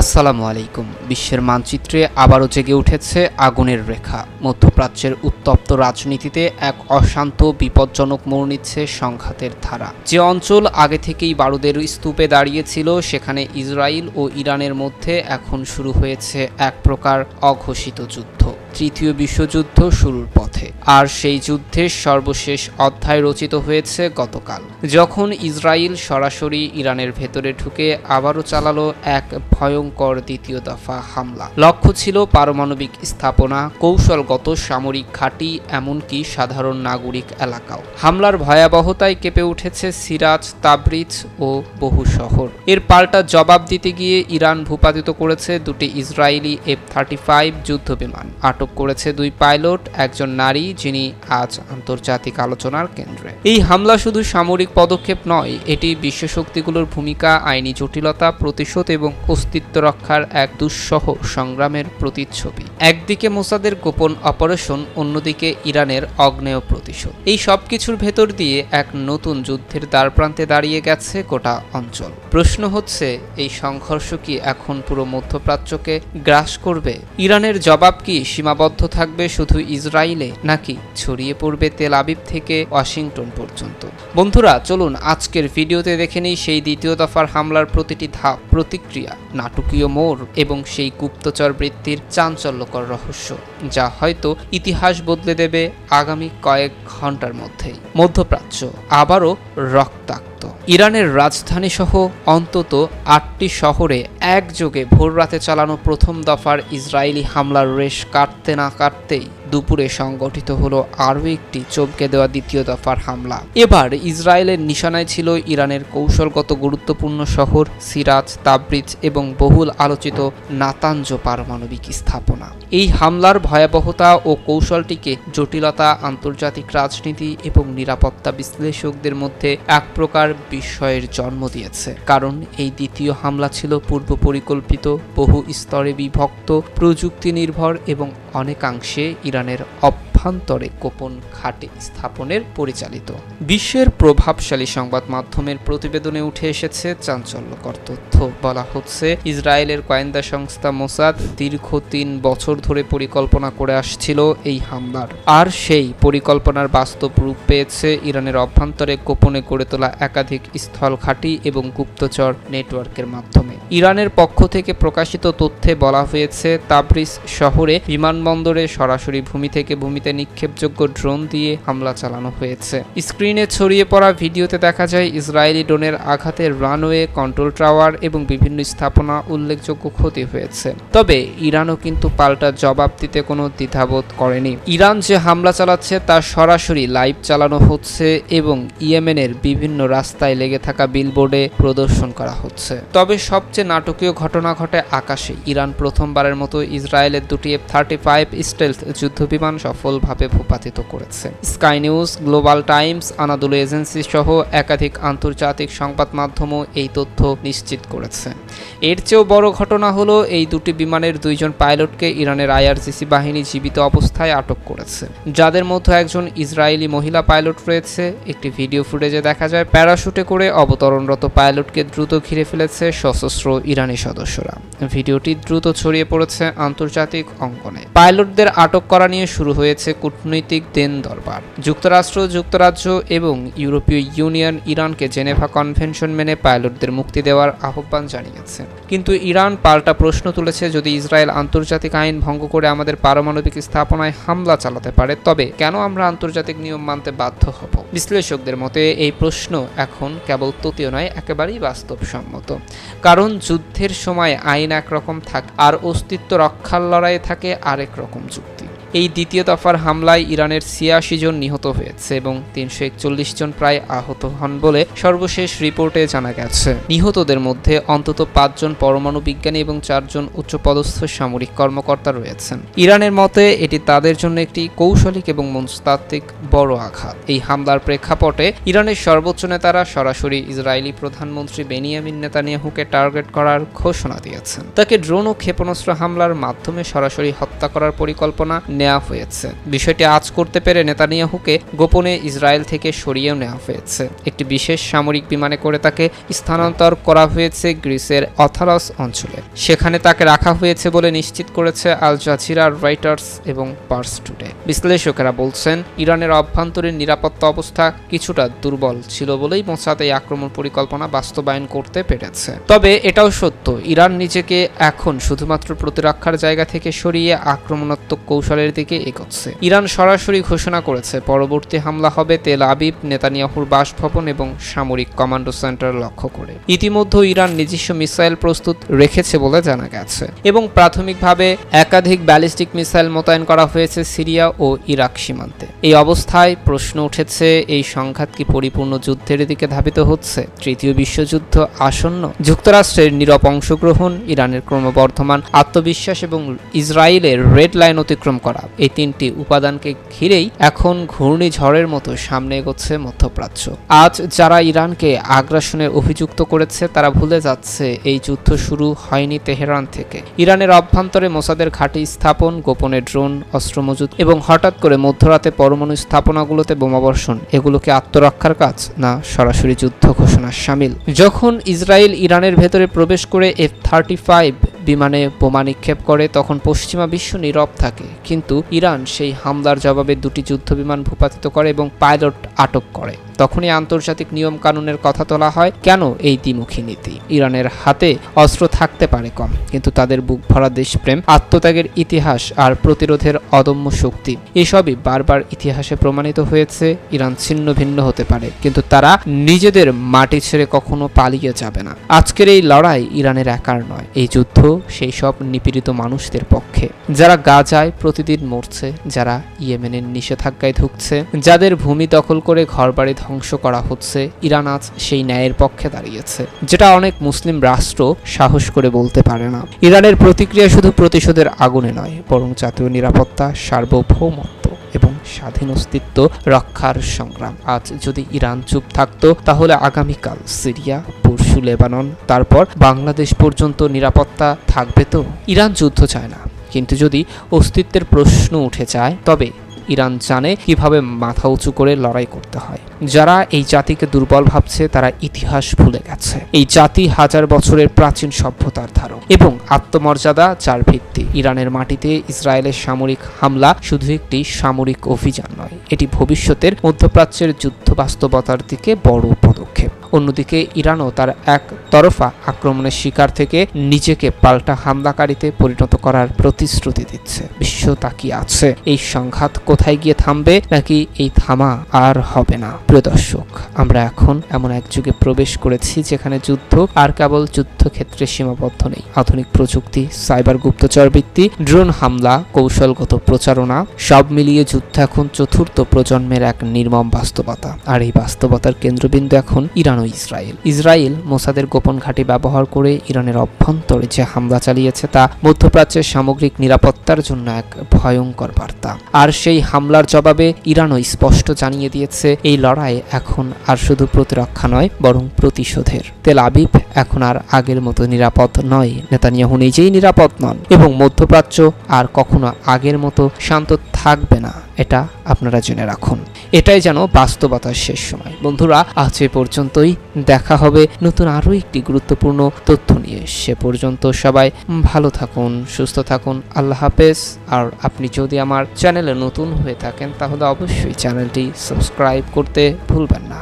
আসসালামু আলাইকুম। বিশ্বের মানচিত্রে আবারও জেগে উঠেছে আগুনের রেখা। মধ্যপ্রাচ্যের উত্তপ্ত রাজনীতিতে এক অশান্ত, বিপজ্জনক মোড় নিচ্ছে সংঘাতের ধারা। যে অঞ্চল আগে থেকেই বারুদের স্তূপে দাঁড়িয়েছিল, সেখানে ইসরায়েল ও ইরানের মধ্যে এখন শুরু হয়েছে এক প্রকার অঘোষিত যুদ্ধ। তৃতীয় বিশ্বযুদ্ধ শুরুর পথে। আর সেই যুদ্ধের সর্বশেষ অধ্যায় রচিত হয়েছে গতকাল। যখন ইসরায়েল সরাসরি ইরানের ভেতরে ঢুকে আবারও চালালো এক ভয়ঙ্কর দ্বিতীয় দফা হামলা। লক্ষ্য ছিল পারমাণবিক স্থাপনা, কৌশলগত সামরিক ঘাঁটি, এমনকি সাধারণ নাগরিক এলাকাও। হামলার ভয়াবহতায় কেঁপে উঠেছে সিরাজ, তাবরিজ ও বহু শহর। এর পাল্টা জবাব দিতে গিয়ে ইরান ভূপাতিত করেছে দুটি ইসরায়েলি এফ থার্টি ফাইভ যুদ্ধ বিমান আটক করেছে দুই পাইলট, একজন নারী যিনি আজ আন্তর্জাতিক আলোচনার কেন্দ্রে। এই হামলা শুধু সামরিক পদক্ষেপ নয়, এটি বিশ্ব শক্তিগুলোর ভূমিকা, আইনি জটিলতা, প্রতিশোধ এবং অস্তিত্ব রক্ষার এক দুঃসহ সংগ্রামের প্রতিচ্ছবি। একদিকে মোসাদের গোপন অপারেশন, অন্যদিকে ইরানের অগ্নেয় প্রতিশোধ। এই সব কিছুর ভেতর দিয়ে এক নতুন যুদ্ধের দ্বারপ্রান্তে দাঁড়িয়ে গেছে গোটা অঞ্চল। প্রশ্ন হচ্ছে, এই সংঘর্ষ কি এখন পুরো মধ্যপ্রাচ্যকে গ্রাস করবে? ইরানের জবাব কি সীমাবদ্ধ থাকবে শুধু ইসরায়েলে নাকি ছড়িয়ে পড়বে তেল আবিব থেকে ওয়াশিংটন পর্যন্ত? বন্ধুরা, চলুন আজকের ভিডিওতে দেখে নিই সেই দ্বিতীয় দফার হামলার প্রতিটি ধাপ, প্রতিক্রিয়া, নাটকীয় মোড় এবং সেই গুপ্তচর বৃত্তির চাঞ্চল্যকর রহস্য, যা হয়তো ইতিহাস বদলে দেবে আগামী কয়েক ঘণ্টার মধ্যেই। মধ্যপ্রাচ্য আবারও রক্তাক্ত ইরানের রাজধানী সহ অন্তত আটটি শহরে একযোগে ভোররাতে চালানো প্রথম দফার ইসরায়েলি হামলার রেশ কাটতে না কাটতেই দুপুরে সংগঠিত হলো আরও একটি চমকে দেওয়া দ্বিতীয় দফার হামলা। এবার ইসরায়েলের নিশানায় ছিল ইরানের কৌশলগত গুরুত্বপূর্ণ শহর সিরাজ, তাবরিজ এবং বহুল আলোচিত নাতাঞ্জ পারমাণবিক স্থাপনা। এই হামলার ভয়াবহতা ও কৌশলটিকে জটিলতা, আন্তর্জাতিক রাজনীতি এবং নিরাপত্তা বিশ্লেষকদের মধ্যে এক প্রকার বিস্ময়ের জন্ম দিয়েছে। কারণ এই দ্বিতীয় হামলা ছিল পূর্ব পরিকল্পিত, বহু স্তরে বিভক্ত প্রযুক্তি নির্ভর এবং অনেকাংশে ইরানের অভ্যন্তরে গোপন ঘাটে স্থাপনের পরিচালিত। বিশ্বের প্রভাবশালী সংবাদ মাধ্যমের প্রতিবেদনে উঠে এসেছে চাঞ্চল্যকর তথ্য। বলা হচ্ছে, ইসরায়েলের গোয়েন্দা সংস্থা মোসাদ দীর্ঘ তিন বছর ধরে পরিকল্পনা করে আসছিল এই হামলার। আর সেই পরিকল্পনার বাস্তব রূপ পেয়েছে ইরানের অভ্যন্তরে গোপনে গড়ে তোলা একাধিক স্থল ঘাঁটি এবং গুপ্তচর নেটওয়ার্কের মাধ্যমে। ইরানের পক্ষ থেকে প্রকাশিত তথ্যে বলা হয়েছে, তাবরিজ শহরে বিমানবন্দরে সরাসরি ভূমি থেকে ভূমিতে নিক্ষেপযোগ্য ড্রোন দিয়ে হামলা চালানো হয়েছে। স্ক্রিনে ছড়িয়ে পড়া ভিডিওতে দেখা যায়, ইসরায়েলি ড্রোনের আঘাতে রানওয়ে, কন্ট্রোল টাওয়ার এবং বিভিন্ন স্থাপনা উল্লেখযোগ্য ক্ষতি হয়েছে। তবে ইরানও কিন্তু পাল্টা জবাব দিতে কোনো দ্বিধাবোধ করেনি। ইরান যে হামলা চালাচ্ছে তা সরাসরি লাইভ চালানো হচ্ছে এবং ইয়েমেনের বিভিন্ন রাস্তায় লেগে থাকা বিলবোর্ডে প্রদর্শন করা হচ্ছে। তবে সবচেয়ে নাটকীয় ঘটনা ঘটে আকাশে। ইরান প্রথমবারের মতো ইসরায়েলের দুটি এফ থার্টি ফাইভ স্টেলথ যুদ্ধবিমান সফলভাবে ভূপাতিত করেছে। Sky News, Global Times, Anadolu Agency সহ একাধিক আন্তর্জাতিক সংবাদ মাধ্যমও এই তথ্য নিশ্চিত করেছে। এর চেয়েও বড় ঘটনা হলো, এই দুটি বিমানের দুইজন পাইলটকে ইরানের আইআরসিসি বাহিনী জীবিত অবস্থায় আটক করেছে। যাদের মধ্যে একজন ইসরায়েলি মহিলা পাইলট রয়েছে, একটি ভিডিও ফুটেজে দেখা যায়, প্যারাশুটে করে অবতরণরত পাইলটকে দ্রুত ঘিরে ফেলেছে সশস্ত্র ইরানি সদস্যরা। ভিডিওটি দ্রুত ছড়িয়ে পড়েছে আন্তর্জাতিক অঙ্গনে। পাইলটদের আটক করা নিয়ে শুরু হয়েছে কূটনৈতিক দেন দরবার যুক্তরাষ্ট্র, যুক্তরাজ্য এবং ইউরোপীয় ইউনিয়ন ইরানকে জেনেভা কনভেনশন মেনে পাইলটদের মুক্তি দেওয়ার আহ্বান জানিয়েছে। কিন্তু ইরান পাল্টা প্রশ্ন তুলেছে যদি ইসরায়েল আন্তর্জাতিক আইন ভঙ্গ করে আমাদের পারমাণবিক স্থাপনায় হামলা চালাতে পারে, তবে কেন আমরা আন্তর্জাতিক নিয়ম মানতে বাধ্য হব? বিশ্লেষকদের মতে, এই প্রশ্ন এখন কেবল ততীয় নয়, একেবারেই বাস্তবসম্মত। কারণ যুদ্ধের সময় আইন একরকম থাক, আর অস্তিত্ব রক্ষার লড়াইয়ে থাকে আরেক রকম যুক্তি। এই দ্বিতীয় দফার হামলায় ইরানের ছিয়াশি জন নিহত হয়েছে এবং তিনশো একচল্লিশ জন প্রায় আহত হন বলে সর্বশেষ রিপোর্টে জানা গেছে। নিহতদের মধ্যে অন্তত পাঁচজন পরমাণু বিজ্ঞানী এবং চারজন উচ্চপদস্থ সামরিক কর্মকর্তা রয়েছেন। ইরানের মতে, এটি তাদের জন্য একটি কৌশলিক এবং মনস্তাত্ত্বিক বড় আঘাত। এই হামলার প্রেক্ষাপটে ইরানের সর্বোচ্চ নেতারা সরাসরি ইসরায়েলি প্রধানমন্ত্রী বেনিয়ামিন নেতানিয়াহুকে টার্গেট করার ঘোষণা দিয়েছেন। তাকে ড্রোন ও ক্ষেপণাস্ত্র হামলার মাধ্যমে সরাসরি হত্যা করার পরিকল্পনা নেওয়া হয়েছে। বিষয়টি আজ করতে পেরে নেতানিয়াহুকে গোপনে ইসরায়েল থেকে সরিয়েও নেওয়া হয়েছে। একটি বিশেষ সামরিক বিমানে করে তাকে স্থানান্তর করা হয়েছে গ্রিসের অথারস অঞ্চলে। সেখানে তাকে রাখা হয়েছে বলে নিশ্চিত করেছে আল জাজিরা রাইটার্স এবং পার্স টুডে। বিশ্লেষকেরা বলছেন, ইরানের অভ্যন্তরীণ নিরাপত্তা অবস্থা কিছুটা দুর্বল ছিল বলেই মোসাদ এই আক্রমণ পরিকল্পনা বাস্তবায়ন করতে পেরেছে। তবে এটাও সত্য, ইরান নিজেকে এখন শুধুমাত্র প্রতিরক্ষার জায়গা থেকে সরিয়ে আক্রমণাত্মক কৌশলের দিকে এগোচ্ছে। ইরান সরাসরি ঘোষণা করেছে, পরবর্তী হামলা হবে তেল আবিব, নেতানিয়াহুর বাসভবন এবং সামরিক কমান্ডো সেন্টার লক্ষ্য করে। ইতিমধ্যে ইরান নিজস্ব মিসাইল প্রস্তুত রেখেছে বলে জানা গেছে এবং প্রাথমিকভাবে একাধিক ব্যালিস্টিক মিসাইল মোতায়েন করা হয়েছে সিরিয়া ও ইরাক সীমান্তে। এই অবস্থায় প্রশ্ন উঠেছে, এই সংঘাত কি পরিপূর্ণ যুদ্ধের দিকে ধাবিত হচ্ছে? তৃতীয় বিশ্বযুদ্ধ আসন্ন? যুক্তরাষ্ট্রের নীরব অংশগ্রহণ, ইরানের ক্রমবর্ধমান আত্মবিশ্বাস এবং ইসরায়েলের রেড লাইন অতিক্রম করা। এই তিনটি উপাদানকে ঘিরেই এখন ঘূর্ণিঝড়ের মতো সামনে এগোচ্ছে মধ্যপ্রাচ্য। আজ যারা ইরানকে আগ্রাসনের অভিযুক্ত করেছে, তারা ভুলে যাচ্ছে এই যুদ্ধ শুরু হয়নি তেহরান থেকে। ইরানের অভ্যন্তরে মোসাদের ঘাঁটি স্থাপন, গোপনে ড্রোন অস্ত্র মজুদ এবং হঠাৎ করে মধ্যরাতে পরমাণু স্থাপনাগুলোতে বোমাবর্ষণ, এগুলোকে আত্মরক্ষার কাজ না সরাসরি যুদ্ধ ঘোষণা সামিল। যখন ইসরায়েল ইরানের ভেতরে প্রবেশ করে এফ থার্টি ফাইভ বিমানে বোমা নিক্ষেপ করে, তখন পশ্চিমা বিশ্ব নীরব থাকে। কিন্তু ইরান সেই হামলার জবাবে দুটি যুদ্ধ বিমান ভূপাতিত করে এবং পাইলট আটক করে। তখনই আন্তর্জাতিক নিয়ম কানুনের কথা তোলা হয়, কেন এই দ্বিমুখী নীতি? ইরানের হাতে অস্ত্র থাকতে পারে কম, কিন্তু তাদের বুক ভরা দেশপ্রেম, আত্মত্যাগের ইতিহাস আর প্রতিরোধের অদম্য শক্তি, এসবই বারবার ইতিহাসে প্রমাণিত হয়েছে। ইরান ছিন্ন ভিন্ন হতে পারে, কিন্তু তারা নিজেদের মাটি ছেড়ে কখনো পালিয়ে যাবে না। আজকের এই লড়াই ইরানের একার নয়, এই যুদ্ধ সেই সব নিপীড়িত মানুষদের পক্ষে। যারা গাজায় প্রতিদিন মরছে, যারা ইয়েমেনের নিষেধাজ্ঞায় ঢুকছে যাদের ভূমি দখল করে ঘরবাড়ি ধ্বংস করা হচ্ছে। ইরান আজ সেই ন্যায়ের পক্ষে দাঁড়িয়েছে, যেটা অনেক মুসলিম রাষ্ট্র সাহস করে বলতে পারে না। ইরানের প্রতিক্রিয়া শুধু প্রতিশোধের আগুনে নয়, বরং জাতীয় নিরাপত্তা, সার্বভৌমত্ব এবং স্বাধীন অস্তিত্ব রক্ষার সংগ্রাম। আজ যদি ইরান চুপ থাকতো, তাহলে আগামীকাল সিরিয়া, পরশু লেবানন, তারপর বাংলাদেশ পর্যন্ত নিরাপত্তা থাকবে তো? ইরান যুদ্ধ চায় না, কিন্তু যদি অস্তিত্বের প্রশ্ন উঠে যায়, তবে ইরান জানে কীভাবে মাথা উঁচু করে লড়াই করতে হয়। যারা এই জাতিকে দুর্বল ভাবছে, তারা ইতিহাস ভুলে গেছে। এই জাতি হাজার বছরের প্রাচীন সভ্যতার ধারক এবং আত্মমর্যাদা যার ভিত্তি। ইরানের মাটিতে ইসরায়েলের সামরিক হামলা শুধু একটি সামরিক অভিযান নয়, এটি ভবিষ্যতের মধ্যপ্রাচ্যের যুদ্ধ বাস্তবতার দিকে বড় পদক্ষেপ। অন্যদিকে ইরানও তার এক তরফা আক্রমণের শিকার থেকে নিজেকে পাল্টা হামলাকারীতে পরিণত করার প্রতিশ্রুতি দিচ্ছে। বিশ্ব তাকিয়ে আছে, এই সংঘাত কোথায় গিয়ে থামবে নাকি এই থামা আর হবে না। প্রিয় দর্শক, আমরা এখন এমন এক যুগে প্রবেশ করেছি যেখানে যুদ্ধ আর কেবল যুদ্ধক্ষেত্রে সীমাবদ্ধ নেই। আধুনিক প্রযুক্তি সাইবার গুপ্তচর ভিত্তি ড্রোন হামলা, কৌশলগত প্রচারণা, সব মিলিয়ে যুদ্ধ এখন চতুর্থ প্রজন্মের এক নির্মম বাস্তবতা। আর এই বাস্তবতার কেন্দ্রবিন্দু এখন ইরান ও ইসরায়েল। ইসরায়েল মোসাদের গোপন ঘাঁটি ব্যবহার করে ইরানের অভ্যন্তরে যে হামলা চালিয়েছে তা মধ্যপ্রাচ্যের সামগ্রিক নিরাপত্তার জন্য এক ভয়ঙ্কর বার্তা। আর সেই হামলার জবাবে ইরানও স্পষ্ট জানিয়ে দিয়েছে, এই লড়াই এখন আর শুধু প্রতিরক্ষা নয়, বরং প্রতিশোধের। তেল আবিব এখন আর আগের মতো নিরাপদ নয়। নেতানিয়াহু নিজেই নিরাপদ নন এবং মধ্যপ্রাচ্য আর কখনো আগের মতো শান্ত থাকবে না, এটা আপনারা জেনে রাখুন। এটাই যেন বাস্তবতার শেষ সময়। বন্ধুরা, আজ এ পর্যন্তই। দেখা হবে নতুন আরও একটি গুরুত্বপূর্ণ তথ্য নিয়ে। সে পর্যন্ত সবাই ভালো থাকুন, সুস্থ থাকুন। আল্লাহ হাফেজ। আর আপনি যদি আমার চ্যানেলে নতুন হয়ে থাকেন, তাহলে অবশ্যই চ্যানেলটি সাবস্ক্রাইব করতে ভুলবেন না।